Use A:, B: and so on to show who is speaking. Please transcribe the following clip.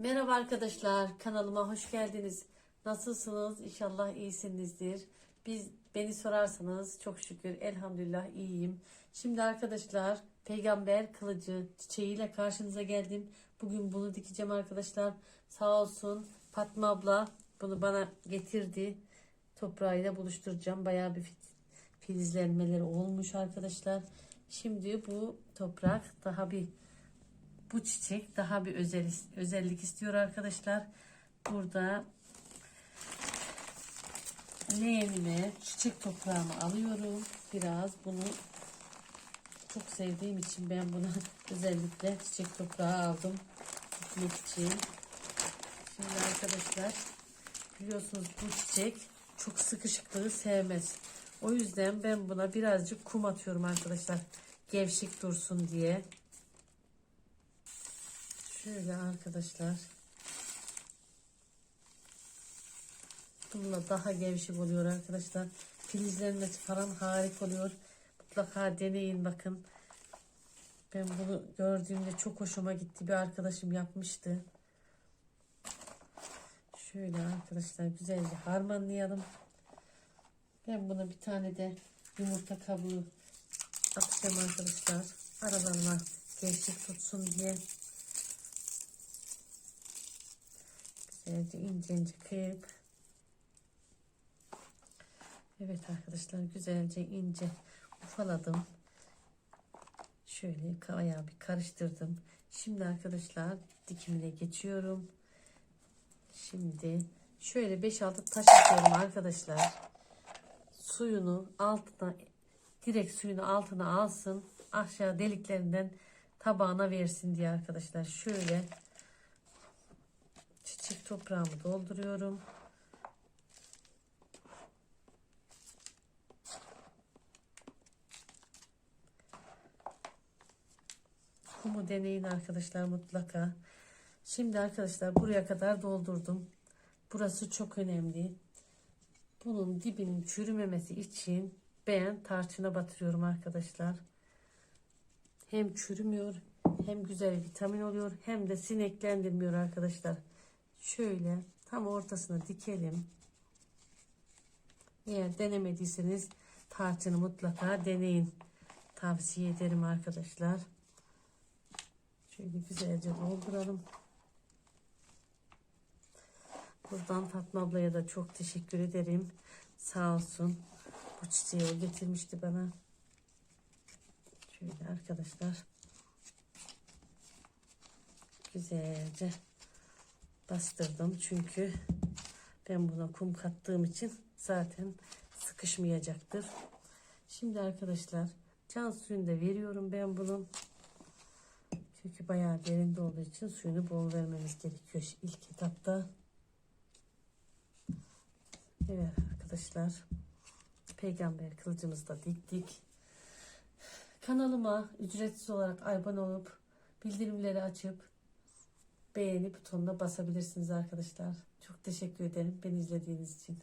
A: Merhaba arkadaşlar, kanalıma hoş geldiniz. Nasılsınız? İnşallah iyisinizdir. Biz beni sorarsanız çok şükür elhamdülillah iyiyim. Şimdi arkadaşlar peygamber kılıcı çiçeğiyle karşınıza geldim. Bugün bunu dikeceğim arkadaşlar. Sağ olsun Fatma abla bunu bana getirdi. Toprağıyla buluşturacağım. Bayağı bir filizlenmeleri olmuş arkadaşlar. Şimdi bu toprak daha bir bu çiçek daha bir özel özellik istiyor arkadaşlar. Burada leğenime çiçek toprağımı alıyorum. Biraz bunu çok sevdiğim için ben bunu özellikle çiçek toprağı aldım. Dikmek için. Şimdi arkadaşlar biliyorsunuz bu çiçek çok sıkışıklığı sevmez. O yüzden ben buna birazcık kum atıyorum arkadaşlar. Gevşek dursun diye. Şöyle arkadaşlar. Bununla daha gevşek oluyor arkadaşlar. Filizlenmesi falan harika oluyor. Mutlaka deneyin bakın. Ben bunu gördüğümde çok hoşuma gitti. Bir arkadaşım yapmıştı. Şöyle arkadaşlar güzelce harmanlayalım. Ben buna bir tane de yumurta kabuğu atacağım arkadaşlar. Aralarına gevşek tutsun diye. Güzelce ince ince kıyıp Evet arkadaşlar güzelce ince ufaladım. Şöyle bayağı bir karıştırdım. Şimdi arkadaşlar dikimine geçiyorum. Şimdi şöyle 5-6 taş atıyorum arkadaşlar. Suyunu altına direkt suyunu altına alsın. Aşağı deliklerinden tabağına versin diye arkadaşlar. Şöyle toprağımı dolduruyorum. Kumu deneyin arkadaşlar mutlaka. Şimdi arkadaşlar buraya kadar doldurdum. Burası çok önemli. Bunun dibinin çürümemesi için ben tarçına batırıyorum arkadaşlar. Hem çürümüyor hem güzel vitamin oluyor hem de sineklendirmiyor arkadaşlar. Şöyle tam ortasına dikelim. Eğer denemediyseniz tarçını mutlaka deneyin. Tavsiye ederim arkadaşlar. Şöyle güzelce dolduralım. Buradan Fatma ablaya da çok teşekkür ederim. Sağ olsun. Bu çiçeği getirmişti bana. Şöyle arkadaşlar. Güzelce bastırdım. Çünkü ben buna kum kattığım için zaten sıkışmayacaktır. Şimdi arkadaşlar can suyunu da veriyorum ben bunun. Çünkü bayağı derinde olduğu için suyunu bol vermemiz gerekiyor ilk etapta. Evet arkadaşlar. Peygamber kılıcımızı da diktik. Kanalıma ücretsiz olarak abone olup bildirimleri açıp beğeni butonuna basabilirsiniz arkadaşlar. Çok teşekkür ederim beni izlediğiniz için.